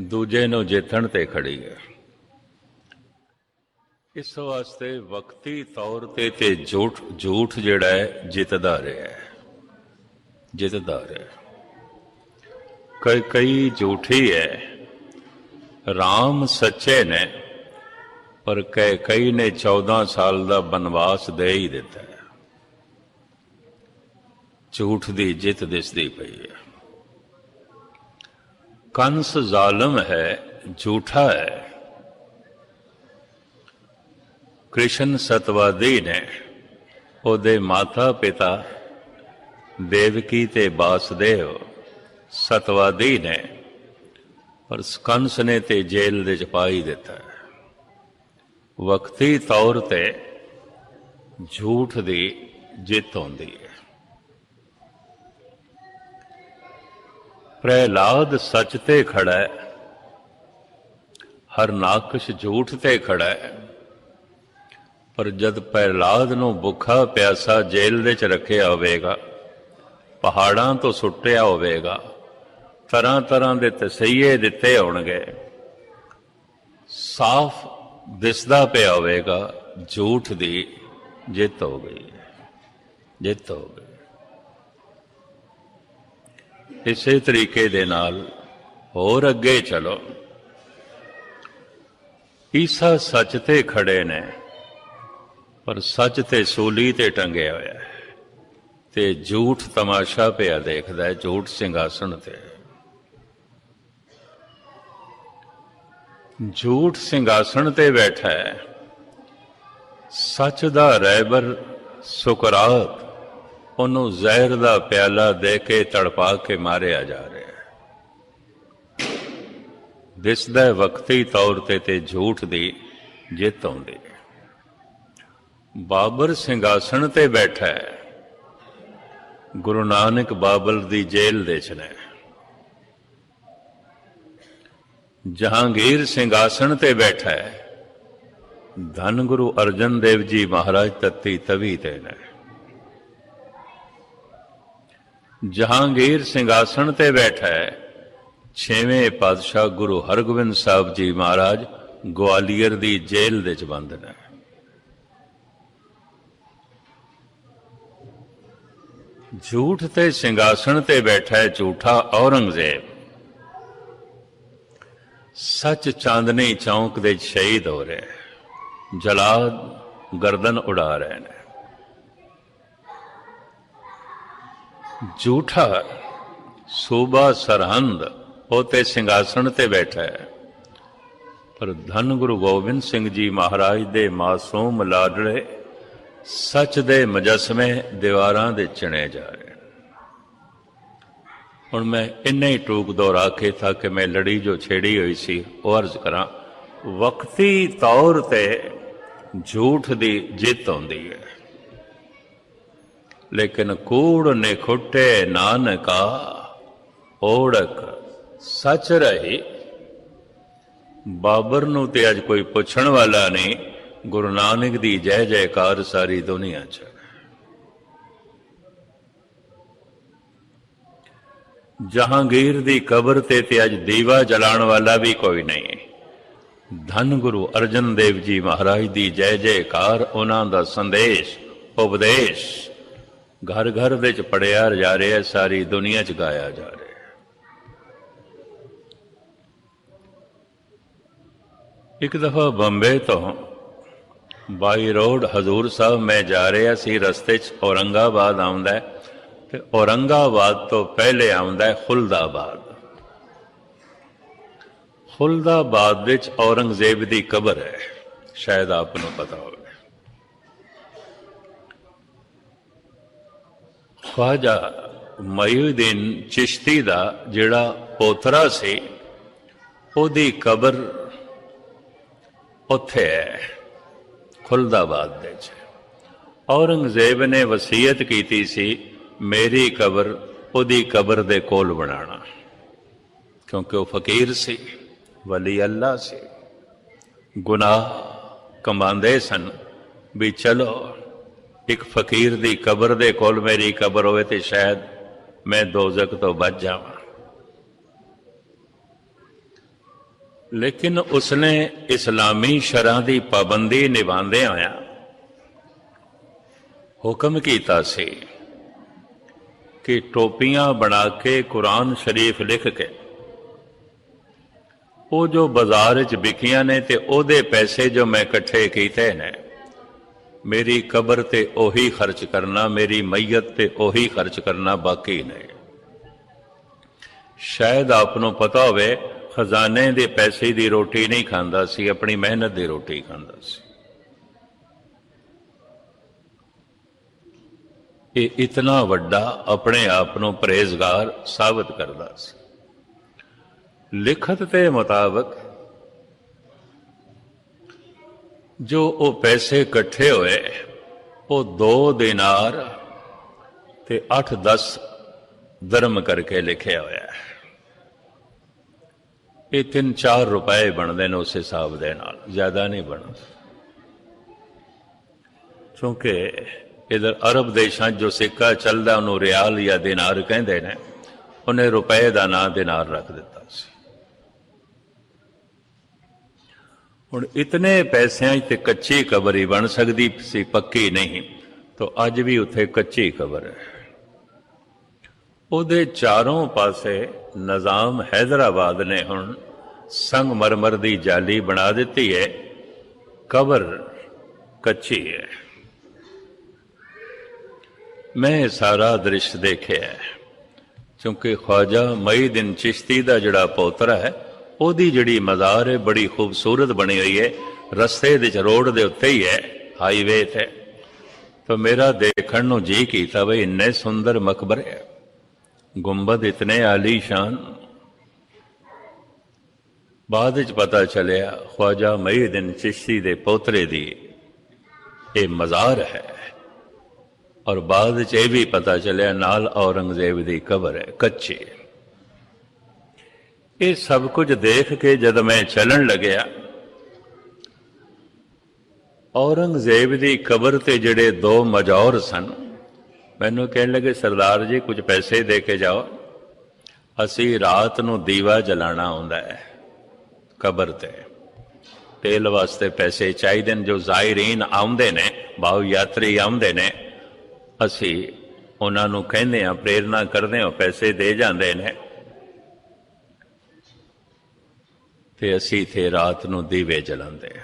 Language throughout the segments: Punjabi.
ਦੂਜੇ ਨੂੰ ਜਿੱਤਣ ਤੇ ਖੜੀ ਹੈ। ਇਸ ਵਾਸਤੇ ਵਕਤੀ ਤੌਰ ਤੇ ਤੇ ਝੂਠ ਝੂਠ ਜਿਹੜਾ ਹੈ, ਜਿੱਤਦਾ ਰਿਹਾ ਹੈ। ਜਿੱਤਦਾ ਰਿਹਾ ਕਈ ਕਈ ਝੂਠੀ ਹੈ। RAM ਸੱਚੇ ਨੇ, ਪਰ ਕਈ ਕਈ ਨੇ 14 ਸਾਲ ਦਾ ਬਨਵਾਸ ਦੇ ਹੀ ਦਿੱਤਾ ਹੈ। ਝੂਠ ਦੀ ਜਿੱਤ ਦਿਸਦੀ ਪਈ ਹੈ। ਕੰਸ ਜ਼ਾਲਮ ਹੈ, ਝੂਠਾ ਹੈ। ਕ੍ਰਿਸ਼ਨ ਸਤਵਾਦੀ ਨੇ ਉਹਦੇ ਮਾਤਾ ਪਿਤਾ ਦੇਵਕੀ ਤੇ ਬਾਸਦੇਵ ਸਤਵਾਦੀ ਨੇ ਪਰ ਕੰਸ ਨੇ ਤੇ ਜੇਲ੍ਹ ਦੇ ਚ ਪਾ ਹੀ ਦਿੱਤਾ। ਵਕਤੀ ਤੌਰ ਤੇ ਝੂਠ ਦੀ ਜਿੱਤ ਹੁੰਦੀ ਹੈ। ਪ੍ਰਹਿਲਾਦ ਸੱਚ ਤੇ ਖੜਾ ਹੈ ਹਰਨਾਕਸ਼ ਝੂਠ ਤੇ ਖੜਾ। ਹੈ ਪਰ ਜਦ ਪ੍ਰਹਿਲਾਦ ਨੂੰ ਭੁੱਖਾ ਪਿਆਸਾ ਜੇਲ੍ਹ ਵਿੱਚ ਰੱਖਿਆ ਹੋਵੇਗਾ, ਪਹਾੜਾਂ ਤੋਂ ਸੁੱਟਿਆ ਹੋਵੇਗਾ ਤਰ੍ਹਾਂ ਤਰ੍ਹਾਂ ਦੇ ਤਸਈਏ ਦਿੱਤੇ ਹੋਣਗੇ। ਸਾਫ਼ ਦਿਸਦਾ ਪਿਆ ਹੋਵੇਗਾ, ਝੂਠ ਦੀ ਜਿੱਤ ਹੋ ਗਈ, ਜਿੱਤ ਹੋ ਗਈ। ਇਸੇ ਤਰੀਕੇ ਦੇ ਨਾਲ ਹੋਰ ਅੱਗੇ ਚਲੋ। ਈਸਾ ਸੱਚ ਤੇ ਖੜੇ ਨੇ, ਪਰ ਸੱਚ ਤੇ ਸੂਲੀ ਤੇ ਟੰਗਿਆ ਹੋਇਆ ਹੈ ਤੇ ਝੂਠ ਤਮਾਸ਼ਾ ਪਿਆ ਦੇਖਦਾ ਹੈ, ਝੂਠ ਸਿੰਘਾਸਣ ਤੇ। ਝੂਠ ਸਿੰਘਾਸਣ ਤੇ ਬੈਠਾ ਹੈ, ਸੱਚ ਦਾ ਰਹਿਬਰ ਸੁਕਰਾਤ ਉਹਨੂੰ ਜ਼ਹਿਰ ਦਾ ਪਿਆਲਾ ਦੇ ਕੇ ਤੜਪਾ ਕੇ ਮਾਰਿਆ ਜਾ ਰਿਹਾ ਹੈ। ਦਿਸਦਾ ਵਕਤੀ ਤੌਰ ਤੇ ਤੇ ਝੂਠ ਦੀ ਜਿੱਤ ਆਉਂਦੀ ਹੈ। ਬਾਬਰ ਸਿੰਘਾਸਣ ਤੇ ਬੈਠਾ ਹੈ। ਗੁਰੂ ਨਾਨਕ ਬਾਬਲ ਦੀ ਜੇਲ੍ਹ ਦੇ ਚ ਨੇ। ਜਹਾਂਗੀਰ ਸਿੰਘਾਸਣ ਤੇ ਬੈਠਾ ਹੈ। ਧੰਨ ਗੁਰੂ ਅਰਜਨ ਦੇਵ ਜੀ ਮਹਾਰਾਜ ਤਤੀ ਤਵੀ ਤੇ ਨੇ। ਜਹਾਂਗੀਰ ਸਿੰਘਾਸਣ ਤੇ ਬੈਠਾ ਹੈ। ਛੇਵੇਂ ਪਾਤਸ਼ਾਹ ਗੁਰੂ ਹਰਗੋਬਿੰਦ ਸਾਹਿਬ ਜੀ ਮਹਾਰਾਜ ਗਵਾਲੀਅਰ ਦੀ ਜੇਲ੍ਹ ਦੇ ਚ ਬੰਦ ਨੇ। ਝੂਠ ਤੇ ਸਿੰਘਾਸਣ ਤੇ ਬੈਠਾ ਹੈ ਝੂਠਾ ਔਰੰਗਜ਼ੇਬ। ਸੱਚ ਚਾਂਦਨੀ ਚੌਂਕ ਦੇ ਸ਼ਹੀਦ ਹੋ ਰਿਹਾ ਜਲਾਦ ਗਰਦਨ ਉਡਾ ਰਹੇ ਨੇ। ਝੂਠਾ ਸੂਬਾ ਸਰਹੰਦ ਉਹ ਤੇ ਸਿੰਘਾਸਣ ਤੇ ਬੈਠਾ ਹੈ। ਪਰ ਧੰਨ ਗੁਰੂ ਗੋਬਿੰਦ ਸਿੰਘ ਜੀ ਮਹਾਰਾਜ ਦੇ ਮਾਸੂਮ ਲਾਡਲੇ ਸੱਚ ਦੇ ਮਜਸਮੇ ਦੀਵਾਰਾਂ ਦੇ ਚਿਣੇ ਜਾ ਰਹੇ ਹੁਣ ਮੈਂ ਇੰਨੇ ਹੀ ਟੂਕ ਦੁਹਰਾ ਕੇ ਥਾ ਕਿ ਮੈਂ ਲੜੀ ਜੋ ਛੇੜੀ ਹੋਈ ਸੀ, ਉਹ ਅਰਜ਼ ਕਰਾਂ, ਵਕਤੀ ਤੌਰ ਤੇ ਝੂਠ ਦੀ ਜਿੱਤ ਹੁੰਦੀ ਹੈ। ਲੇਕਿਨ ਕੂੜ ਨੇ ਖੁੱਟੇ ਨਾਨਕਾ, ਓੜਕ ਸੱਚ ਰਹੀ। ਬਾਬਰ ਨੂੰ ਤੇ ਅੱਜ ਕੋਈ ਪੁੱਛਣ ਵਾਲਾ ਨਹੀਂ, ਗੁਰੂ ਨਾਨਕ ਦੀ ਜੈ ਜੈਕਾਰ ਸਾਰੀ ਦੁਨੀਆ 'ਚ। ਜਹਾਂਗੀਰ ਦੀ ਕਬਰ ਤੇ ਤੇ ਅੱਜ ਦੀਵਾ ਜਲਾਉਣ ਵਾਲਾ ਵੀ ਕੋਈ ਨਹੀਂ। ਧੰਨ ਗੁਰੂ ਅਰਜਨ ਦੇਵ ਜੀ ਮਹਾਰਾਜ ਦੀ ਜੈ ਜੈਕਾਰ, ਉਹਨਾਂ ਦਾ ਸੰਦੇਸ਼, ਉਪਦੇਸ਼। ਘਰ ਘਰ ਵਿੱਚ ਪੜਿਆ ਜਾ ਰਿਹਾ, ਸਾਰੀ ਦੁਨੀਆ 'ਚ ਗਾਇਆ ਜਾ ਰਿਹਾ। ਇੱਕ ਦਫਾ ਬੰਬੇ ਤੋਂ ਬਾਈ ਰੋਡ ਹਜ਼ੂਰ ਸਾਹਿਬ ਮੈਂ ਜਾ ਰਿਹਾ ਸੀ, ਰਸਤੇ 'ਚ ਔਰੰਗਾਬਾਦ ਆਉਂਦਾ ਹੈ ਤੇ ਔਰੰਗਾਬਾਦ ਤੋਂ ਪਹਿਲੇ ਆਉਂਦਾ ਖੁਲਦਾਬਾਦ। ਖੁਲਦਾਬਾਦ ਵਿੱਚ ਔਰੰਗਜ਼ੇਬ ਦੀ ਕਬਰ ਹੈ, ਸ਼ਾਇਦ ਆਪ ਨੂੰ ਪਤਾ ਹੋਵੇ। ਖਵਾਜਾ ਮਯੂਦੀਨ ਚਿਸ਼ਤੀ ਦਾ ਜਿਹੜਾ ਪੋਤਰਾ ਸੀ, ਉਹਦੀ ਕਬਰ ਉੱਥੇ ਹੈ, ਖੁਲਦਾਬਾਦ ਦੇ ਚ ਔਰੰਗਜ਼ੇਬ ਨੇ ਵਸੀਅਤ ਕੀਤੀ ਸੀ, ਮੇਰੀ ਕਬਰ ਉਹਦੀ ਕਬਰ ਦੇ ਕੋਲ ਬਣਾਉਣਾ। ਕਿਉਂਕਿ ਉਹ ਫਕੀਰ ਸੀ, ਵਲੀ ਅੱਲਾ ਸੀ। ਗੁਨਾਹ ਕਮਾਉਂਦੇ ਸਨ ਵੀ ਚਲੋ ਇੱਕ ਫਕੀਰ ਦੀ ਕਬਰ ਦੇ ਕੋਲ ਮੇਰੀ ਕਬਰ ਹੋਵੇ ਤੇ ਸ਼ਾਇਦ ਮੈਂ ਦੋਜ਼ਖ ਤੋਂ ਬਚ ਜਾਵਾਂ। ਲੇਕਿਨ ਉਸਨੇ ਇਸਲਾਮੀ ਸ਼ਰਾਂ ਦੀ ਪਾਬੰਦੀ ਨਿਭਾਉਂਦੇ ਹੋਇਆ ਹੁਕਮ ਕੀਤਾ ਸੀ ਕਿ ਟੋਪੀਆਂ ਬਣਾ ਕੇ ਕੁਰਾਨ ਸ਼ਰੀਫ ਲਿਖ ਕੇ ਉਹ ਜੋ ਬਾਜ਼ਾਰ 'ਚ ਵਿਕੀਆਂ ਨੇ ਤੇ ਉਹਦੇ ਪੈਸੇ ਜੋ ਮੈਂ ਇਕੱਠੇ ਕੀਤੇ ਨੇ ਮੇਰੀ ਕਬਰ ਤੇ ਉਹੀ ਖਰਚ ਕਰਨਾ, ਮੇਰੀ ਮਈਤ ਤੇ ਉਹੀ ਖਰਚ ਕਰਨਾ ਬਾਕੀ ਨੇ। ਸ਼ਾਇਦ ਆਪ ਨੂੰ ਪਤਾ ਹੋਵੇ, ਖਜ਼ਾਨੇ ਦੇ ਪੈਸੇ ਦੀ ਰੋਟੀ ਨਹੀਂ ਖਾਂਦਾ ਸੀ, ਆਪਣੀ ਮਿਹਨਤ ਦੀ ਰੋਟੀ ਖਾਂਦਾ ਸੀ। ਇਹ ਇਤਨਾ ਵੱਡਾ ਆਪਣੇ ਆਪ ਨੂੰ ਪਰਹੇਜ਼ਗਾਰ ਸਾਬਤ ਕਰਦਾ ਸੀ। ਲਿਖਤ ਦੇ ਮੁਤਾਬਕ ਜੋ ਉਹ ਪੈਸੇ ਇਕੱਠੇ ਹੋਏ, ਉਹ 2 ਦਿਨਾਰ ਤੇ 8-10 ਦਰਮ ਕਰਕੇ ਲਿਖਿਆ ਹੋਇਆ ਹੈ। ਇਹ 3-4 ਰੁਪਏ ਬਣਦੇ ਨੇ ਉਸ ਹਿਸਾਬ ਦੇ ਨਾਲ, ਜ਼ਿਆਦਾ ਨਹੀਂ ਬਣਦੇ। ਕਿਉਂਕਿ ਇਧਰ ਅਰਬ ਦੇਸ਼ਾਂ 'ਚ ਜੋ ਸਿੱਕਾ ਚੱਲਦਾ, ਉਹਨੂੰ ਰਿਆਲ ਜਾਂ ਦਿਨਾਰ ਕਹਿੰਦੇ ਨੇ, ਉਹਨੇ ਰੁਪਏ ਦਾ ਨਾਂ ਦਿਨਾਰ ਰੱਖ ਦਿੱਤਾ ਸੀ। ਹੁਣ ਇਤਨੇ ਪੈਸਿਆਂ 'ਚ ਤੇ ਕੱਚੀ ਕਬਰ ਹੀ ਬਣ ਸਕਦੀ ਸੀ, ਪੱਕੀ ਨਹੀਂ। ਤਾਂ ਅੱਜ ਵੀ ਉੱਥੇ ਕੱਚੀ ਕਬਰ ਹੈ। ਉਹਦੇ ਚਾਰੋਂ ਪਾਸੇ ਨਿਜ਼ਾਮ ਹੈਦਰਾਬਾਦ ਨੇ ਹੁਣ ਸੰਗਮਰਮਰ ਦੀ ਜਾਲੀ ਬਣਾ ਦਿੱਤੀ ਹੈ। ਕਬਰ ਕੱਚੀ ਹੈ। ਮੈਂ ਸਾਰਾ ਦ੍ਰਿਸ਼ ਦੇਖਿਆ ਕਿਉਂਕਿ ਖਵਾਜਾ ਮਈ ਦਿਨ ਚਿਸ਼ਤੀ ਦਾ ਜਿਹੜਾ ਪੋਤਰਾ ਹੈ ਉਹਦੀ ਜਿਹੜੀ ਮਜ਼ਾਰ ਹੈ, ਬੜੀ ਖੂਬਸੂਰਤ ਬਣੀ ਹੋਈ ਹੈ। ਰਸਤੇ ਦੇ ਚ ਰੋਡ ਦੇ ਉੱਤੇ ਹੀ ਹੈ ਹਾਈਵੇ ਤੇ। ਤਾਂ ਮੇਰਾ ਦੇਖਣ ਨੂੰ ਜੀ ਕੀਤਾ ਬਈ, ਇੰਨੇ ਸੁੰਦਰ ਮਕਬਰੇ ਗੁੰਬਦ ਇਤਨੇ ਆਲੀਸ਼ਾਨ ਬਾਅਦ ਵਿੱਚ ਪਤਾ ਚੱਲਿਆ, ਖਵਾਜਾ ਮਈਦਿਨ ਚਿਸ਼ਤੀ ਦੇ ਪੋਤਰੇ ਦੀ ਇਹ ਮਜ਼ਾਰ ਹੈ। ਔਰ ਬਾਅਦ ਵਿੱਚ ਇਹ ਵੀ ਪਤਾ ਚੱਲਿਆ, ਨਾਲ ਔਰੰਗਜ਼ੇਬ ਦੀ ਕਬਰ ਹੈ, ਕੱਚੀ ਇਹ ਸਭ ਕੁਝ ਦੇਖ ਕੇ ਜਦ ਮੈਂ ਚੱਲਣ ਲੱਗਿਆ, ਔਰੰਗਜ਼ੇਬ ਦੀ ਕਬਰ ਤੇ ਜਿਹੜੇ ਦੋ ਮਜੌਰ ਸਨ, ਮੈਨੂੰ ਕਹਿਣ ਲੱਗੇ, ਸਰਦਾਰ ਜੀ, ਕੁਝ ਪੈਸੇ ਦੇ ਕੇ ਜਾਓ। ਅਸੀਂ ਰਾਤ ਨੂੰ ਦੀਵਾ ਜਲਾਣਾ ਹੁੰਦਾ ਹੈ ਕਬਰ ਤੇ। ਤੇਲ ਵਾਸਤੇ ਪੈਸੇ ਚਾਹੀਦੇ ਨੇ, ਜੋ ਜ਼ਾਇਰੀਨ ਆਉਂਦੇ ਨੇ ਭਾਵ ਯਾਤਰੀ ਆਉਂਦੇ ਨੇ। ਅਸੀਂ ਉਹਨਾਂ ਨੂੰ ਕਹਿੰਦੇ ਆ ਪ੍ਰੇਰਣਾ ਕਰਦੇ ਹਾਂ, ਪੈਸੇ ਦੇ ਜਾਂਦੇ ਨੇ। ਤੇ ਅਸੀਂ ਇਥੇ ਰਾਤ ਨੂੰ ਦੀਵੇ ਜਲਾਉਂਦੇ ਆ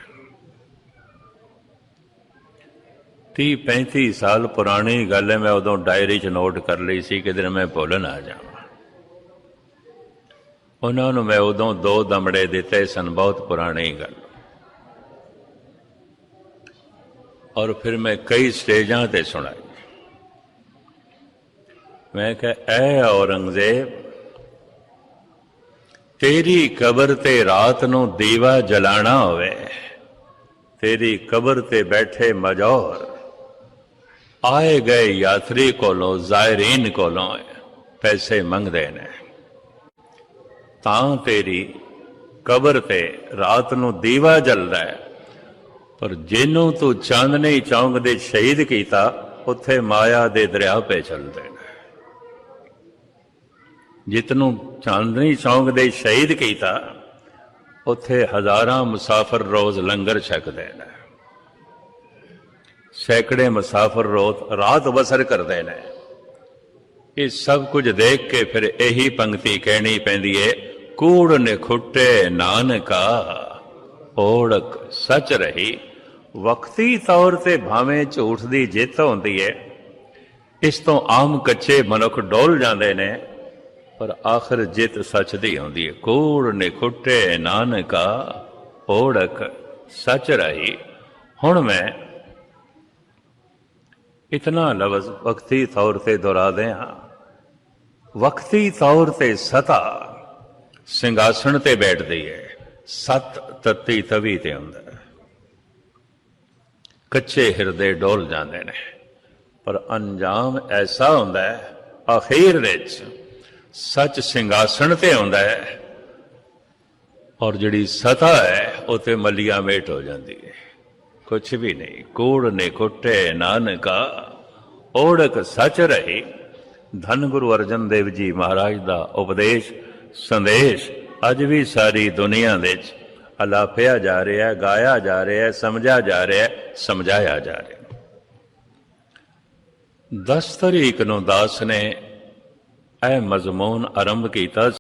30 35 ਸਾਲ ਪੁਰਾਣੀ ਗੱਲ ਹੈ, ਮੈਂ ਉਦੋਂ ਡਾਇਰੀ 'ਚ ਨੋਟ ਕਰ ਲਈ ਸੀ ਕਿ ਦਿਨ ਮੈਂ ਭੁੱਲ ਨਾ ਜਾਵਾਂ। ਉਹਨਾਂ ਨੂੰ ਮੈਂ ਉਦੋਂ ਦੋ ਦਮੜੇ ਦਿੱਤੇ ਸਨ, ਬਹੁਤ ਪੁਰਾਣੀ ਗੱਲ। ਔਰ ਫਿਰ ਮੈਂ ਕਈ ਸਟੇਜਾਂ ਤੇ ਸੁਣਾਈ। ਮੈਂ ਕਿਹਾ, ਐ ਔਰੰਗਜ਼ੇਬ ਤੇਰੀ ਕਬਰ ਤੇ ਰਾਤ ਨੂੰ ਦੀਵਾ ਜਲਾਣਾ ਹੋਵੇ, ਤੇਰੀ ਕਬਰ ਤੇ ਬੈਠੇ ਮਜੌਰ, ਆਏ ਗਏ ਯਾਤਰੀ ਕੋਲੋਂ ਜ਼ਾਇਰੀਨ ਕੋਲੋਂ ਪੈਸੇ ਮੰਗਦੇ ਨੇ। ਤਾਂ ਤੇਰੀ ਕਬਰ ਤੇ ਰਾਤ ਨੂੰ ਦੀਵਾ ਜਲਦਾ ਹੈ, ਪਰ ਜਿਹਨੂੰ ਤੂੰ ਚਾਂਦਨੀ ਚੌਂਕ ਦੇ ਸ਼ਹੀਦ ਕੀਤਾ, ਉੱਥੇ ਮਾਇਆ ਦੇ ਦਰਿਆ ਪੇ ਚੱਲਦੇ ਜਿਤਨੂੰ ਚਾਂਦਨੀ ਚੌਂਕ ਦੇ ਸ਼ਹੀਦ ਕੀਤਾ, ਉੱਥੇ ਹਜ਼ਾਰਾਂ ਮੁਸਾਫਰ ਰੋਜ਼ ਲੰਗਰ ਛਕਦੇ ਨੇ। ਸੈਂਕੜੇ ਮੁਸਾਫਰ ਰੋਜ਼ ਰਾਤ ਬਸਰ ਕਰਦੇ ਨੇ। ਇਹ ਸਭ ਕੁਝ ਦੇਖ ਕੇ ਫਿਰ ਇਹੀ ਪੰਕਤੀ ਕਹਿਣੀ ਪੈਂਦੀ ਏ, ਕੂੜ ਨਿਖੁੱਟੇ ਨਾਨਕਾ, ਓੜਕ ਸੱਚ ਰਹੀ। ਵਕਤੀ ਤੌਰ ਤੇ ਭਾਵੇਂ ਝੂਠ ਦੀ ਜਿੱਤ ਹੁੰਦੀ ਏ, ਇਸ ਤੋਂ ਆਮ ਕੱਚੇ ਮਨੁੱਖ ਡੋਲ ਜਾਂਦੇ ਨੇ। ਪਰ ਆਖਰ ਜਿੱਤ ਸੱਚ ਦੀ ਆਉਂਦੀ ਹੈ ਕੂੜ ਨਿਖੁੱਟੇ ਨਾਨਕਾ ਓੜਕ ਸੱਚ ਰਹੀ। ਹੁਣ ਮੈਂ ਇਤਨਾ ਲਫ਼ਜ਼ ਵਕਤੀ ਤੌਰ ਤੇ ਦੁਹਰਾਦੇ ਹਾਂ ਵਕਤੀ ਤੌਰ ਤੇ ਸਤਾ ਸਿੰਘਾਸਣ ਤੇ ਬੈਠਦੀ ਹੈ ਸਤ ਤਤੀ ਤਵੀ ਤੇ ਹੁੰਦਾ। ਕੱਚੇ ਹਿਰਦੇ ਡੋਲ ਜਾਂਦੇ ਨੇ। ਪਰ ਅੰਜਾਮ ਐਸਾ ਹੁੰਦਾ ਹੈ ਅਖੀਰ ਵਿੱਚ ਸੱਚ ਸਿੰਘਾਸਣ ਤੇ ਆਉਂਦਾ ਹੈ ਔਰ ਜਿਹੜੀ ਸਤਾ ਹੈ ਉਹ ਤੇ ਮਲੀਆ ਮੇਟ ਹੋ ਜਾਂਦੀ ਹੈ। ਕੁਛ ਵੀ ਨਹੀਂ, ਕੂੜ ਨੇ ਕੁੱਟੇ, ਨਾਨਕਾ, ਓੜਕ ਸੱਚ ਰਹੀ। ਧੰਨ ਗੁਰੂ ਅਰਜਨ ਦੇਵ ਜੀ ਮਹਾਰਾਜ ਦਾ ਉਪਦੇਸ਼, ਸੰਦੇਸ਼, ਅੱਜ ਵੀ ਸਾਰੀ ਦੁਨੀਆ ਦੇ ਵਿੱਚ ਅਲਾਪਿਆ ਜਾ ਰਿਹਾ ਹੈ ਗਾਇਆ ਜਾ ਰਿਹਾ ਹੈ ਸਮਝਿਆ ਜਾ ਰਿਹਾ ਹੈ ਸਮਝਾਇਆ ਜਾ ਰਿਹਾ। ਦਸਤਰੀਕ ਨੂੰ ਦਾਸ ਨੇ ਇਹ ਮਜ਼ਮੂਨ ਆਰੰਭ ਕੀਤਾ